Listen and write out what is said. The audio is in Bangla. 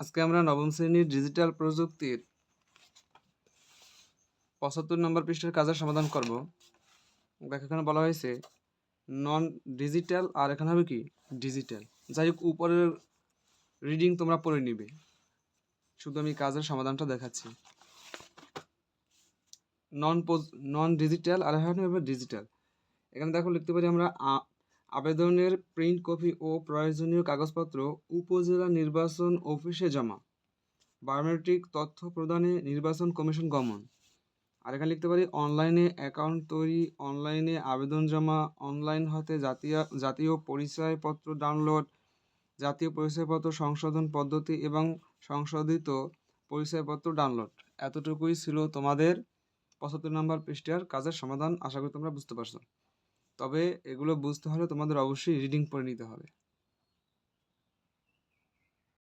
আজকে আমরা নবম শ্রেণির ডিজিটাল প্রযুক্তির পঁচাত্তর নম্বর পৃষ্ঠের কাজের সমাধান করব। দেখ এখানে বলা হয়েছে নন ডিজিটাল আর এখানে হবে কি? ডিজিটাল যাই হোক, উপরের রিডিং তোমরা পড়ে নিবে। শুধু আমি কাজের সমাধানটা দেখাচ্ছি। নন নন ডিজিটাল আর এখানে হবে ডিজিটাল এখানে দেখো, লিখতে পারি আমরা আবেদনের প্রিন্ট কপি ও প্রয়োজনীয় কাগজপত্র উপজেলা নির্বাচন অফিসে জমা। বায়োমেট্রিক তথ্য প্রদানে নির্বাচন কমিশন গমন। আর এখানে লিখতে পারি, অনলাইনে অ্যাকাউন্ট তৈরি, অনলাইনে আবেদন জমা, অনলাইন হতে জাতীয় জাতীয় পরিচয়পত্র ডাউনলোড, জাতীয় পরিচয়পত্র সংশোধন পদ্ধতি এবং সংশোধিত পরিচয়পত্র ডাউনলোড। এতটুকুই ছিল তোমাদের পঁচাত্তর নম্বর পৃষ্ঠার কাজের সমাধান। আশা করি তোমরা বুঝতে পারছ। তবে এগুলো বুঝতে হলে তোমাদের অবশ্যই রিডিং পড়ে নিতে হবে।